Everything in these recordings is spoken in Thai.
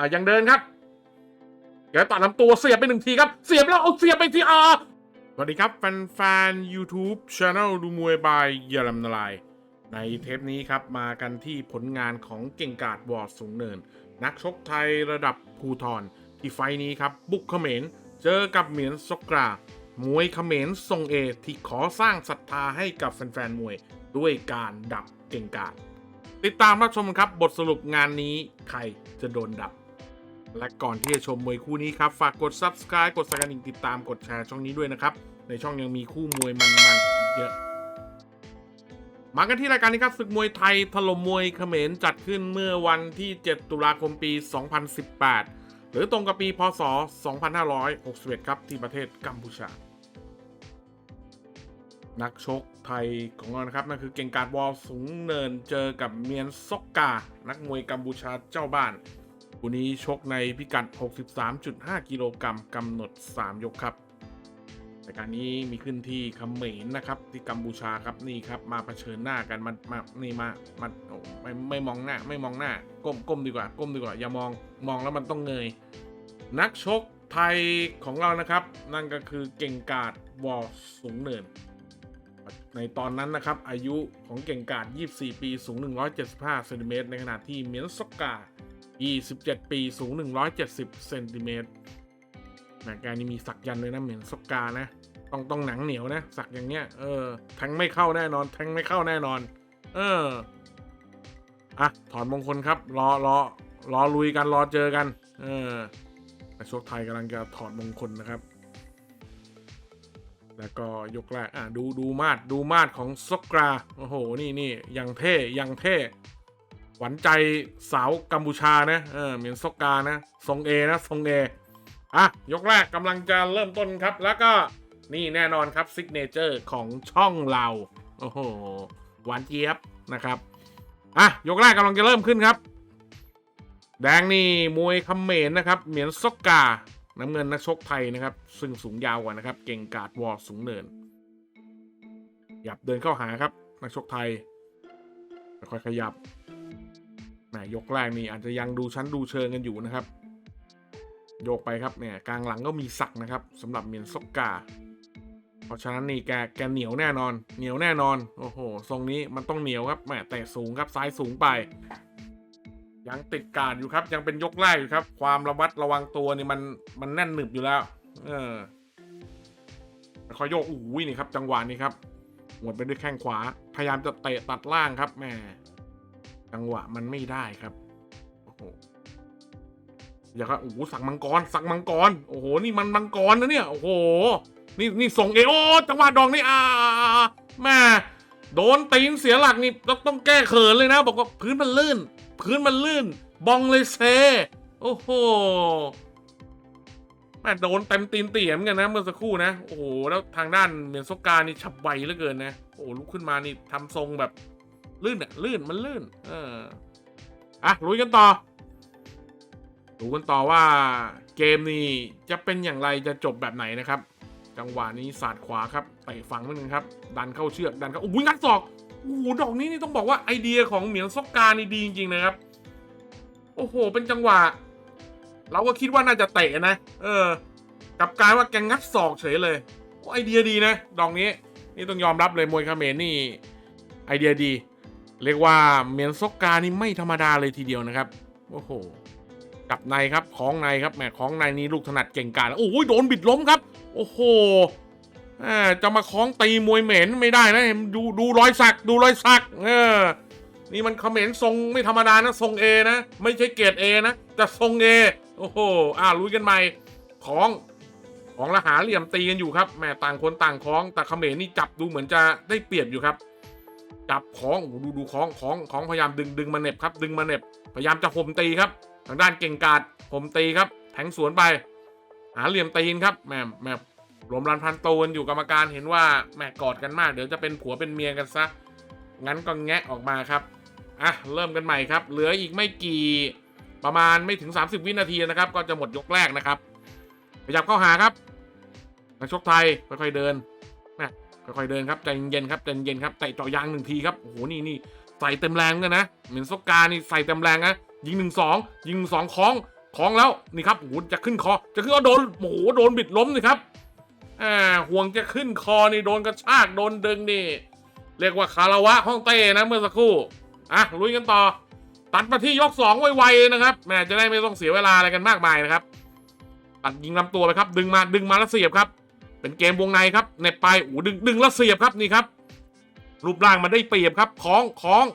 อ่ายังเดินครับเดี๋ยวตัดลำตัวเสียบไปหนึ่งทีครับ เสียบแล้วเอาเสียบไปที่อาสวัสดีครับแฟนๆ YouTube Channel ดูมวยบายเยอรมนลาย ในเทปนี้ครับมากันที่ผลงานของเก่งกาดวอร์ดสูงเนิน นักชกไทยระดับภูทรที่ไฟนี้ครับ บุกเขมรเจอกับเหมียนซกกรามวยเขมรทรงเอที่ขอสร้างศรัทธาให้กับแฟนๆมวย ด้วยการดับเก่งกาดติดตามรับชมครับบทสรุปงานนี้ใครจะโดนดับ และก่อนที่จะชมมวยคู่นี้ครับ ฝากกด subscribe กดสักกระดิ่งติดตามกดแชร์ช่องนี้ด้วยนะครับ ในช่องยังมีคู่มวยมันๆอีกเยอะ มากันที่รายการนี้ครับศึกมวยไทยถล่มมวยเขมรจัดขึ้นเมื่อวันที่ 7 ตุลาคมปี 2018 หรือตรงกับปีพศ 2561 ครับที่ประเทศกัมพูชา นักชกไทยของเรานะครับนั่นคือเก่งกาดวอลสูงเนินเจอกับเมียนซอกกา นักมวยกัมพูชาเจ้าบ้าน คู่นี้ชกในพิกัด 63.5 กิโลกรัมกำหนด 3 ยกครับรายการนี้มีขึ้นที่เขมรนะครับ ที่กัมพูชาครับนี่ครับ มาเผชิญหน้ากันมามานี่มามาไม่ไม่มองหน้า ไม่มองหน้า ก้มก้มดีกว่า ก้มดีกว่า อย่ามองมองแล้วมันต้องเงย นักชกไทยของเรานะครับ นั่นก็คือเก่งกาดวอลสูงเนิน ในตอนนั้นนะครับ อายุของเก่งกาด 24 ปีสูง 175เซนติเมตรในขณะที่เมียนซอกกา 27 ปีสูง 170เซนติเมตรแหมแกนี่มีสักยันเลยนะเหมียนซกกานะ ต้องต้องหนังเหนียวนะ สักอย่างเงี้ยเออแทงไม่เข้าแน่นอน แทงไม่เข้าแน่นอน เอออะถอนมงคลครับ รอรอรอลุยกันรอเจอกัน เออนักชกไทยกำลังจะถอดมงคลนะครับ แล้วก็ยกแรกอะดูดูมาดดูมาดของซกกราโอ้โห นี่นี่ยังเท่ยังเท่ หวานใจสาวกัมพูชานะเออเหมือนซอกกานะทรงเอนะทรงเออะ ยกแรกกำลังจะเริ่มต้นครับ แล้วก็นี่แน่นอนครับซิกเนเจอร์ของช่องเรา โอ้โห หวานเจี๊ยบนะครับ อะ ยกแรกกำลังจะเริ่มขึ้นครับ แดงนี่มวยเขมรนะครับ เหมียนซอกกา น้ำเงินนักชกไทยนะครับ ซึ่งสูงยาวกว่านะครับ เก่งกาดวอร์สูงเนิน หยับเดินเข้าหาครับ นักชกไทยค่อยขยับ แหมยกแรกนี่อาจจะยังดูชั้นดูเชิงกันอยู่นะครับ โยกไปครับเนี่ยกลางหลังก็มีสักนะครับสำหรับเมียนซอกกา เพราะฉะนั้นนี่แกแกเหนียวแน่นอน เหนียวแน่นอนโอ้โหทรงนี้มันต้องเหนียวครับแหมแต่สูงครับซ้ายสูงไป ยังติดการดอยู่ครับ ยังเป็นยกแรกอยู่ครับ ความระมัดระวังตัวนี่มันมันแน่นหนึบอยู่แล้ว เออคอยโยกอู้ยนี่ครับ จังหวะนี้ครับหมดไปด้วยแข้งขวา พยายามจะเตะตัดล่างครับแหม จังหวะมันไม่ได้ครับ โอ้โหอย่าครับโอ้โหสักมังกร สักมังกร โอ้โห นี่มันมังกรนะเนี่ย โอ้โห นี่นี่ส่งเอโอจังหวะดองนี่อ่าแม่โดนตีนเสียหลักนี่ต้องต้องแก้เขินเลยนะ บอกว่าพื้นมันลื่น พื้นมันลื่น บองเลยเซ โอ้โหแม่โดนเต็มตีนเตี่ยมอนกันนะเมื่อสักครู่นะ โอ้โห แล้วทางด้านเมียนซกานี่ฉับไวเหลือเกินนะ โอ้ลุกขึ้นมานี่ทำทรงแบบ ลื่นอะลื่นมันลื่น เอออะลุยกันต่อดูกันต่อว่าเกมนี้จะเป็นอย่างไรจะจบแบบไหนนะครับ จังหวะนี้สาดขวาครับเตะฝั่งนิดนึงครับ ดันเข้าเชือกดันเข้าโอ้ยงัดศอกโอ้โหดอกนี้นี่ต้องบอกว่าไอเดียของเหมียนซอกกานี่ดีจริงๆนะครับ โอ้โห เป็นจังหวะ เราก็คิดว่าน่าจะเตะนะ เออกลับกลายว่าแกงัดศอกเฉยเลยโอ้ไอเดียดีนะ ดอกนี้ นี่ต้องยอมรับเลยมวยเขมรนี่ไอเดียดี เรียกว่าเมียนซอกกานี่ไม่ธรรมดาเลยทีเดียวนะครับ โอ้โหกลับในครับของในครับแหมของในนี้ลูกถนัดเก่งกาจโอ้ยโดนบิดล้มครับ โอ้โหจะมาคล้องตีมวยเหม็นไม่ได้นะดูดูรอยสักดูรอยสักเออนี่มันเขมรทรงไม่ธรรมดานะทรงเอนะ ไม่ใช่เกรดเอนะแต่ทรงเอโอ้โหอ่าลุยกันใหม่ของของละหาเหลี่ยมตีกันอยู่ครับแหมต่างคนต่างคล้องแต่เขมรนี่จับดูเหมือนจะได้เปรียบอยู่ครับ จับของโอ้โหดูดูของของของพยายามดึงดึงมาเน็บครับดึงมาเน็บพยายามจะห่มตีครับ ทางด้านเก่งกาดผมตีครับ แทงสวนไป หาเหลี่ยมตีนครับแหมแหมรวมรันพันโตกันอยู่กรรมการเห็นว่าแหม่กอดกันมาก เดี๋ยวจะเป็นผัวเป็นเมียกันซะงั้นก็แงะออกมาครับอะเริ่มกันใหม่ครับ เหลืออีกไม่กี่ประมาณไม่ถึง 30 วินาทีนะครับ ก็จะหมดยกแรกนะครับขยับเข้าหาครับนักชกไทยค่อยๆเดิน ค่อยๆเดินครับใจเย็นครับใจเย็นครับเตะเจาะยางหนึ่งทีครับโอ้โหนี่นี่ใส่เต็มแรงกันนะเหมือนซกกานี่ใส่เต็มแรงนะยิงหนึ่งสองยิงสองคล้องคล้องแล้วนี่ครับโอ้โหจะขึ้นคอจะขึ้นก็โดนโอ้โหโดนบิดล้มนี่ครับอ่าห่วงจะขึ้นคอนี่โดนกระชากโดนดึงนี่เรียกว่าคาราวะห้องเต้นะเมื่อสักครู่อะลุยกันต่อ ตัดมาที่ยกสองไวๆนะครับแหม่จะได้ไม่ต้องเสียเวลาอะไรกันมากมายนะครับตัดยิงลำตัวไปครับ ดึงมาดึงมาแล้วเสียบครับ เป็นเกมวงในครับเหน็บไปโอ้โหดึงดึงแล้วเสียบครับนี่ครับ รูปร่างมันได้เปรียบครับคล้องคล้อง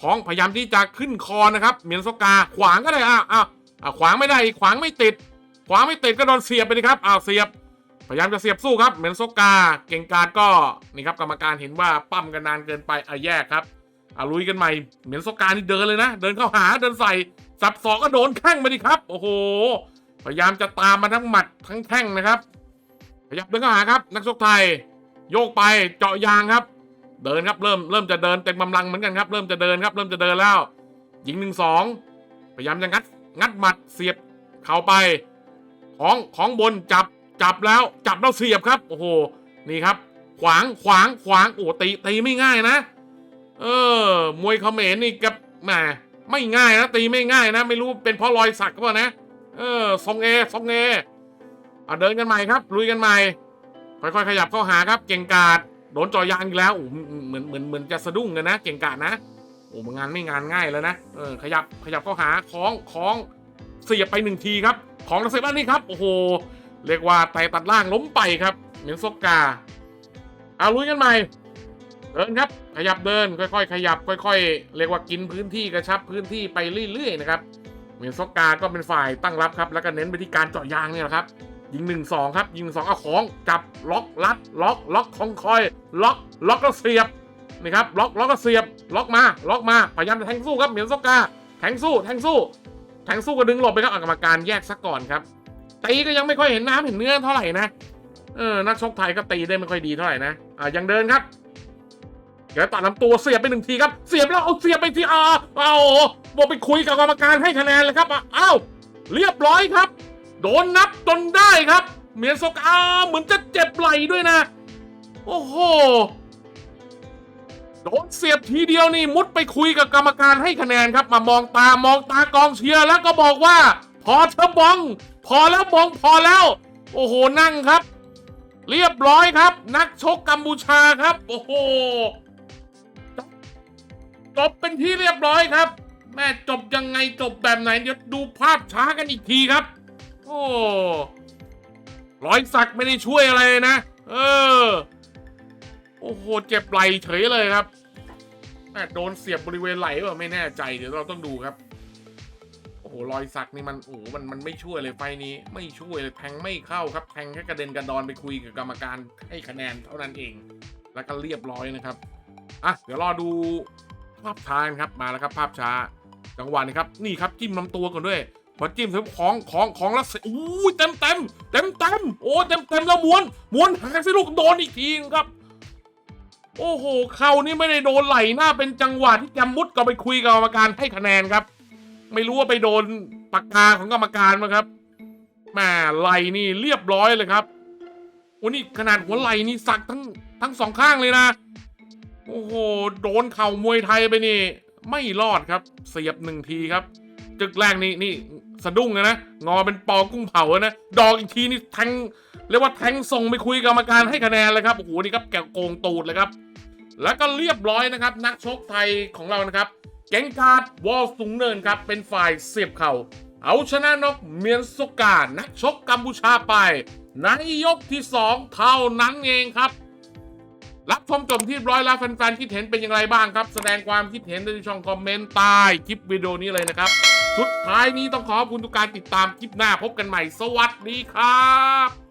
คล้องพยายามที่จะขึ้นคอนะครับเหมียนโซกาขวางก็ได้อะอะอะขวางไม่ได้อีขวางไม่ติด ขวางไม่ติดก็โดนเสียบไปเลยครับอ้าวเสียบ พยายามจะเสียบสู้ครับเหมียนโซกาเก่งการดก็นี่ครับกรรมการเห็นว่าปั้มกันนานเกินไปอะแยกครับอะลุยกันใหม่เหมียนโซกานี่เดินเลยนะ เดินเข้าหาเดินใส่สับศอกก็โดนแข้งไปดิครับ โอ้โห พยายามจะตามมาทั้งหมัดทั้งแข้งนะครับ ขยับเดินเข้าหาครับ นักชกไทย โยกไปเจาะยางครับ เดินครับเริ่มเริ่มจะเดินเต็มกำลังเหมือนกันครับ เริ่มจะเดินครับ เริ่มจะเดินแล้วยิงหนึ่งสองพยายามจะงัดงัดหมัดเสียบเข่าไป ของของบนจับจับแล้วจับแล้วเสียบครับ โอ้โหนี่ครับ ขวางขวางขวางโอ้ตีตีไม่ง่ายนะ เออ มวยเขมรนี่กับแหมไม่ง่ายนะตีไม่ง่ายนะ ไม่รู้เป็นเพราะรอยสักก็เปล่านะ เออทรงเอทรงเอ อะเดินกันใหม่ครับลุยกันใหม่ค่อยๆขยับเข้าหาครับ เก่งกาดโดนจ่อยางอีกแล้วอ้โหเหมือนเหมือนเหมือนจะสะดุ้งเลยนะ เก่งกาดนะโอ้งานไม่งานง่ายแล้วนะเออขยับขยับเข้าหาคล้องคล้องเสียบไปหนึ่งทีครับของเสียบแล้วนี่ครับโอ้โหเรียกว่าไตตัดล่างล้มไปครับเหมือนซกกาเอาลุยกันใหม่เดินครับ ขยับเดิน ค่อยๆ ขยับ ค่อย ๆ เรียกว่ากินพื้นที่กระชับพื้นที่ไปเรื่อยๆนะครับเหมือนซอกกาก็เป็นฝ่ายตั้งรับครับ แล้วก็เน้นไปที่การเจาะยางเนี่ยแหละครับ ยิงหนึ่งสองครับยิงหนึ่งสองเอาของจับล็อกลัดล็อกล็อกคองคอย ล็อกล็อกก็เสียบนี่ครับล็อกล็อกก็เสียบล็อกมาล็อกมาพยายามจะแทงสู้ครับเหมียนซอกกาแทงสู้แทงสู้แทงสู้ก็ดึงหลบไปครับกรรมการแยกซะก่อนครับตีก็ยังไม่ค่อยเห็นน้ำเห็นเนื้อเท่าไหร่นะเออนักชกไทยก็ตีได้ไม่ค่อยดีเท่าไหร่นะอ่ายังเดินครับเดี๋ยวตัดลำตัวเสียบไปหนึ่งทีครับเสียบแล้วเอาเสียบไปที่อ่าเอาบอกไปคุยกับกรรมการให้คะแนนเลยครับอ้าวเรียบร้อยครับ โดนนับจนได้ครับ เมียนโซกาเหมือนจะเจ็บไหล่ด้วยนะ โอ้โห โดนเสียบทีเดียวนี่มุดไปคุยกับกรรมการให้คะแนนครับ มามองตามองตากองเชียร์แล้วก็บอกว่า พอเธอบอง พอแล้วบองพอแล้ว โอ้โหนั่งครับ เรียบร้อยครับ นักชกกัมพูชาครับ โอ้โหจบเป็นที่เรียบร้อยครับ แม่จบยังไงจบแบบไหนเดี๋ยวดูภาพช้ากันอีกทีครับ โอ้รอยสักไม่ได้ช่วยอะไรนะ เออ โอ้โห เจ็บไหลเฉยเลยครับแม่โดนเสียบบริเวณไหล่เปล่าไม่แน่ใจ เดี๋ยวเราต้องดูครับ โอ้โห รอยสักนี่มัน โอ้มัน มันไม่ช่วยเลยไฟนี้ ไม่ช่วยเลยแทงไม่เข้าครับ แทงแค่กระเด็นกระดอนไปคุยกับกรรมการให้คะแนนเท่านั้นเอง แล้วก็เรียบร้อยนะครับ อะ เดี๋ยวรอดูภาพช้าครับ มาแล้วครับ ภาพช้า จังหวะนี้ครับ นี่ครับจิ้มลำตัวก่อนด้วย พอจิ้มเสร็จของของของแล้วเสร็จอู้ยเต็มเต็มเต็มเต็มโอ้เต็มเต็มแล้วม้วนม้วนหางสิลูกโดนอีกทีครับ โอ้โหเขานี่ไม่ได้โดนไหลหน้าเป็นจังหวะที่แกมมุดก็ไปคุยกับกรรมการให้คะแนนครับ ไม่รู้ว่าไปโดนปากกาของกรรมการมั้งครับแหม่ไหลนี่เรียบร้อยเลยครับโอ้นี่ขนาดหัวไหลนี่สักทั้งทั้งสองข้างเลยนะ โอ้โหโดนเข่ามวยไทยไปนี่ ไม่รอดครับ เสียบหนึ่งทีครับ จึกแรกนี่นี่ สะดุ้งเลยนะ งอเป็นปอกุ้งเผาเลยนะ ดอกอีกทีนี่แทงเรียกว่าแทงส่งไปคุยกับกรรมการให้คะแนนเลยครับ โอ้โห นี่ครับแกโกงตูดเลยครับ แล้วก็เรียบร้อยนะครับ นักชกไทยของเรานะครับ เก่งกาดวอลสูงเนินครับ เป็นฝ่ายเสียบเข่า เอาชนะนกเมียนสุกา นักชกกัมพูชาไป ในยกที่สองเท่านั้นเองครับ รับชมจบที่ร้อยแล้วแฟนๆคิดเห็นเป็นอย่างไรบ้างครับ แสดงความคิดเห็นในช่องคอมเมนต์ใต้คลิปวิดีโอนี้เลยนะครับ สุดท้ายนี้ต้องขอบคุณทุกการติดตามคลิปหน้าพบกันใหม่ สวัสดีครับ